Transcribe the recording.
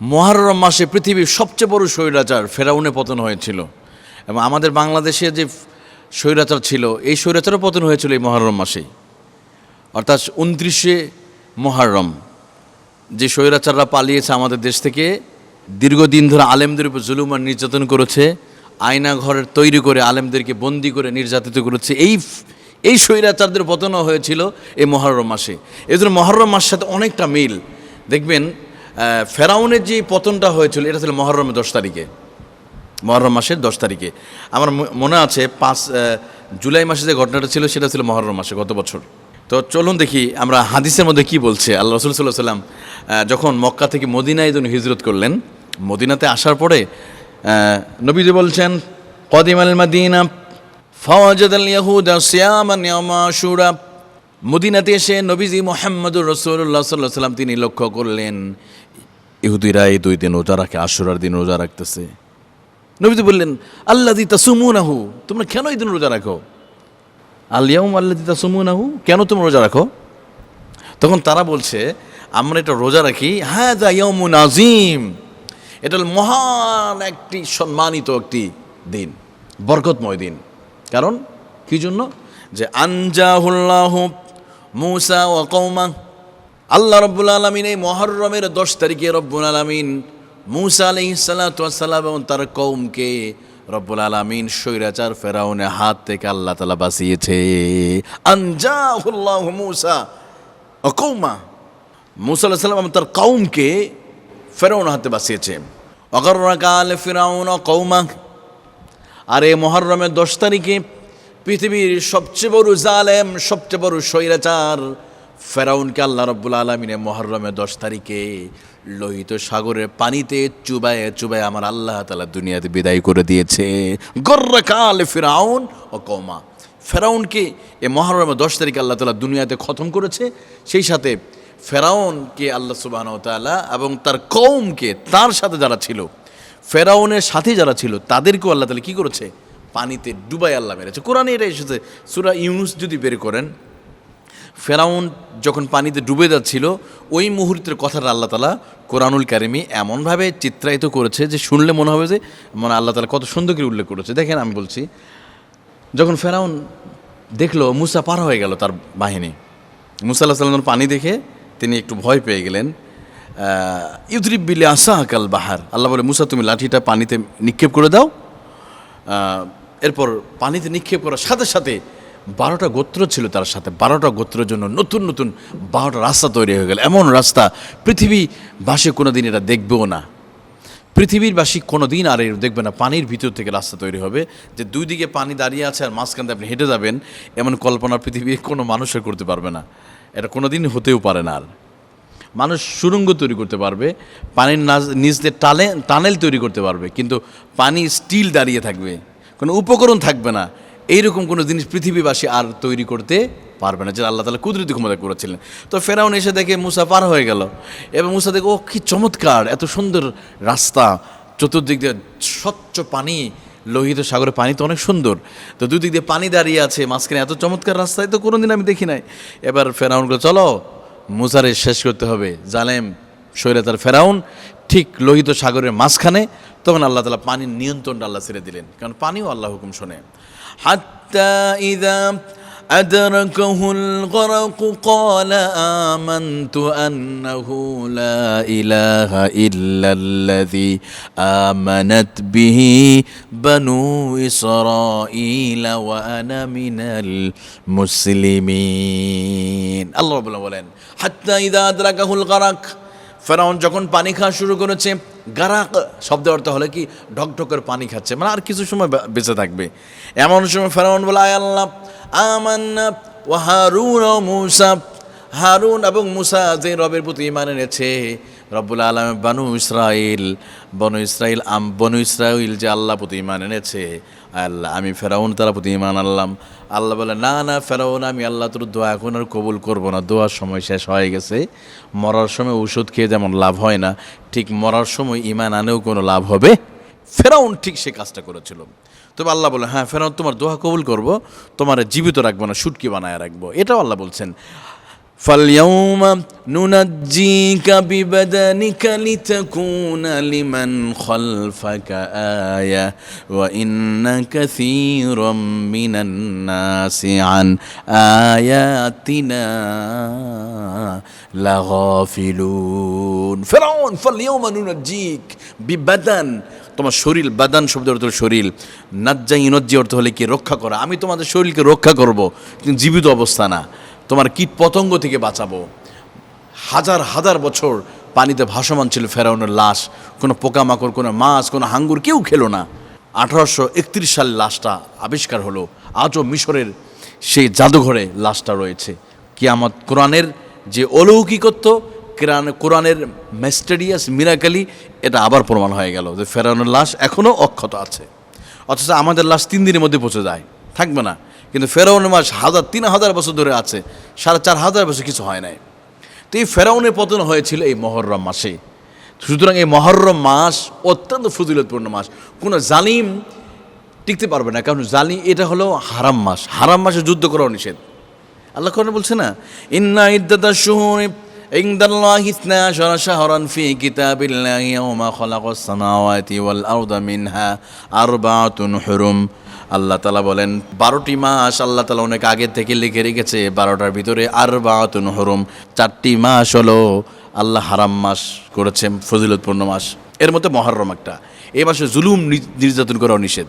মহারম মাসে পৃথিবীর সবচেয়ে বড় স্বৈরাচার ফেরাউনে পতন হয়েছিল। এবং আমাদের বাংলাদেশে যে স্বৈরাচার ছিল, এই স্বৈরাচারও পতন হয়েছিল এই মহারম মাসেই অর্থাৎ উনত্রিশে মহারম যে স্বৈরাচাররা পালিয়েছে আমাদের দেশ থেকে, দীর্ঘদিন ধরে আলেমদের উপর জুলুম আর নির্যাতন করেছে, আয়না ঘরের তৈরি করে আলেমদেরকে বন্দি করে নির্যাতিত করেছে। এই এই স্বৈরাচারদের পতনও হয়েছিল এই মহরম মাসে। এই জন্য মহরম মাসের সাথে অনেকটা মিল। দেখবেন ফেরাউনের যে পতনটা হয়েছিল, এটা ছিল মহরমের দশ তারিখে। মহরম মাসের দশ তারিখে। আমার মনে আছে, পাঁচ জুলাই মাসে যে ঘটনাটা ছিল, সেটা ছিল মহরম মাসে, গত বছর। তো চলুন দেখি আমরা হাদিসের মধ্যে কি বলছে। আল্লাহ রসুল সাল্লাহ সাল্লাম যখন মক্কা থেকে মদিনায় যখন হিজরত করলেন, মদিনাতে আসার পরে নবীজি বলছেন কদিম আল মাদিনা ফওয়াজাদ আল ইয়াহুদা সিয়ামান ইয়ামা আশুরা। মদিনাতে এসে নবীজি মোহাম্মদুর রসুল্লাহ সাল্লাহ সাল্লাম তিনি লক্ষ্য করলেন ইহুদিরা এই দুই দিন রোজা রাখে, আশুরার দিন রোজা রাখতেছে। নবীজি বললেন আল্লাহ দিতা সুমুনাহু তোমরা কেন এই দিন রোজা রাখো? আলিয়াউম আল্লাহ দিতা সুমুনাহু কেন তোমরা রোজা রাখো? তখন তারা বলছে, আমরা এটা রোজা রাখি হ্যাঁ দা ইয়ামুন আজিম এটা মহান একটি সম্মানিত একটি দিন, বরকতময় দিন। কারণ কি জন্য? যে আনজাহুল্লাহ মুসা ও কৌমা আল্লাহ রব্বুল আলমিন এই মহরমের দশ তারিখে রব্বুল আলমিন মুসা আলহি সাল্লাম এবং তার কৌমকে রব্বুল আলমিন স্বৈরাচার ফেরাউনের হাত থেকে আল্লাহ তালা বাঁচিয়েছে। আনজাহুল্লাহ মুসা ও কৌমা মুসা আল্লাহ সাল্লাম এবং তার কৌমকে ফেরাউন হাতে বাঁচিয়েছে। অগরকাল ফেরাউন ও কৌমা আর এই মহরমের দশ তারিখে পৃথিবীর সবচেয়ে বড় জালেম, সবচেয়ে বড় স্বৈরাচার ফেরাউনকে আল্লাহ রব্বুল আলমিনে মহরমের দশ তারিখে লোহিত সাগরের পানিতে চুবায় চুবায় আমার আল্লাহ তালা দুনিয়াতে বিদায় করে দিয়েছে। গর্রকাল ফেরাউন ও কৌমা ফেরাউনকে এ মহরমের দশ তারিখে আল্লাহ তালা দুনিয়াতে খতম করেছে। সেই সাথে ফেরাউনকে আল্লাহ সুবাহ তাআলা এবং তার কৌমকে তার সাথে যারা ছিল, ফেরাউনের সাথে যারা ছিল, তাদেরকেও আল্লাহ তালা কী করেছে? পানিতে ডুবাই আল্লাহ মেরেছে। কোরআনে এটা এসেছে। সুরা ইউনুস যদি বের করেন ফেরাউন যখন পানিতে ডুবে যাচ্ছিল, ওই মুহূর্তের কথাটা আল্লাহ তালা কোরআনুল কারিমি এমনভাবে চিত্রায়িত করেছে যে শুনলে মনে হবে যে মানে আল্লাহ তালা কত সুন্দর করে উল্লেখ করেছে। দেখেন আমি বলছি, যখন ফেরাউন দেখল, মুসা পার হয়ে গেল তার বাহিনী। মুসা আল্লাহ সাল্লাম পানি দেখে তিনি একটু ভয় পেয়ে গেলেন। ইউদ্রিব বিলে আসা আকাল বাহার। আল্লাহ বলে, মুসা, তুমি লাঠিটা পানিতে নিক্ষেপ করে দাও। এরপর পানিতে নিক্ষেপ করার সাথে সাথে বারোটা গোত্র ছিল তার সাথে। বারোটা গোত্রের জন্য নতুন নতুন বারোটা রাস্তা তৈরি হয়ে গেল। এমন রাস্তা পৃথিবীবাসী কোনো দিন এটা দেখবেও না। পৃথিবীর বাসী কোনো দিন আর দেখবে না। পানির ভিতর থেকে রাস্তা তৈরি হবে যে দুই দিকে পানি দাঁড়িয়ে আছে আর মাঝখান আপনি হেঁটে যাবেন, এমন কল্পনা পৃথিবীর কোনো মানুষের করতে পারবে না। এটা কোনো দিন হতেও পারে না আর। মানুষ সুরঙ্গ তৈরি করতে পারবে, পানির নিচ দিয়ে টালে, টানেল তৈরি করতে পারবে, কিন্তু পানি স্টিল দাঁড়িয়ে থাকবে। কোনো উপকরণ থাকবে না। এইরকম কোনো জিনিস পৃথিবীবাসী আর তৈরি করতে পারবে না, যেটা আল্লাহ তালা কুদরতি ক্ষমতা করেছিলেন। তো ফেরাউন এসে দেখে মুসা পার হয়ে গেল, এবং মুসা দেখে ও কি চমৎকার, এত সুন্দর রাস্তা, চতুর্দিক দিয়ে স্বচ্ছ পানি, লোহিত সাগরের পানি তো অনেক সুন্দর। তো দুদিক দিয়ে পানি দাঁড়িয়ে আছে, মাঝখানে এত চমৎকার রাস্তায় তো কোনোদিন আমি দেখি নাই। এবার ফেরাউনকে চলো, মুসারে শেষ করতে হবে, জালেম স্বৈরাচার ফেরাউন ঠিক লোহিত সাগরের মাঝখানে তখন আল্লাহ তালা পানির নিয়ন্ত্রণটা আল্লাহ ছেড়ে দিলেন কারণ পানিও আল্লাহ হুকুম শোনে হাত্তা ইদা أدركه الغرق قال آمنت أنه لا إله إلا الذي آمنت به بنو إسرائيل وأنا من المسلمين الله رب বলেন حتى إذا أدركه الغرق ফেরাউন যখন পানি খাওয়া শুরু করেছে, গারাক শব্দ অর্থ হলে কি? ঢকঢকের পানি খাচ্ছে। মানে আর কিছু সময় বেঁচে থাকবে। এমন সময় ফেরাউন বলে, আয় আল্লাহ, আমান্না ও হারুন ও মুসা। হারুন এবং মুসা যে রবের প্রতি ইমান এনেছে রব্বুল আলম বানু ইসরাইল বনু ইসরাইল আম, বনু ইসরাইল যে আল্লাহ প্রতি ইমান এনেছে, আল্লাহ, আমি ফেরাউন তারা প্রতি ইমান আনলাম। আল্লাহ বলে, না না, ফেরাউন, আমি আল্লাহ তোর দোয়া এখন আর কবুল করব না। দোয়ার সময় শেষ হয়ে গেছে। মরার সময় ওষুধ খেয়ে যেমন লাভ হয় না। ঠিক মরার সময় ইমান আনেও কোনো লাভ হবে? ফেরাউন ঠিক সে কাজটা করেছিল। তবে আল্লাহ বলে হ্যাঁ ফেরাউন, তোমার দোয়া কবুল করব। তোমার জীবিত রাখব না, সুটকি বানায় রাখব। এটাও আল্লাহ বলছেন। فاليوم ننجيك ببدنك لتكون لمن خلفك آية وإن كثيرا من الناس عن آياتنا لغافلون فرعون فاليوم ننجيك ببدن তোমার শরীর বাদান শব্দের অর্থ হলো শরীর নাজ্জা ইনজ্জি অর্থ হলে কি রক্ষা করা আমি তোমাদের শরীরকে রক্ষা করব কিন্তু জীবিত অবস্থা না তোমার কীট পতঙ্গ থেকে বাঁচাবো। হাজার হাজার বছর পানিতে ভাসমান ছিল ফেরাউনের লাশ। কোনো পোকামাকড়, কোনো মাছ, কোনো হাঙ্গুর, কেউ খেলো না। আঠারোশো একত্রিশ সালে লাশটা আবিষ্কার হলো। আজও মিশরের সেই জাদুঘরে লাশটা রয়েছে। কিয়ামত কোরআনের যে অলৌকিকত্ব কোরআন কোরআনের মেস্টেরিয়াস মিরাকালি এটা আবার প্রমাণ হয়ে গেল যে ফেরাউনের লাশ এখনও অক্ষত আছে। অথচ আমাদের লাশ তিন দিনের মধ্যে পৌঁছে যায়। থাকবে না। কিন্তু ফেরাউনের মাস হাজার, তিন হাজার বছর ধরে আছে, সাড়ে চার হাজার বছর কিছু হয় নাই। তো এই ফেরাউনের পতন হয়েছিল এই মহরম মাসে। সুতরাং এই মহরম মাস অত্যন্ত ফজিলতপূর্ণ মাস। কোনো জালিম টিকতে পারবে না, কারণ জালি এটা হলো হারাম মাস। হারাম মাসে যুদ্ধ করা নিষেধ। আল্লাহ কোরআনে বলছে না, ইন্না ইদ্দাতা শুহুর আরবাআতুন হুরুম। আল্লাহ তালা বলেন, বারোটি মাস আল্লাহ তালা অনেক আগের থেকে লিখে রেখেছে, বারোটার ভিতরে আর বাহাতুন হরুম। চারটি মাস হলো আল্লাহ হারাম মাস করেছে ফজিলতপূর্ণ মাস। এর মধ্যে মহরম একটা। এ মাসে জুলুম নির্যাতন করাও নিষেধ।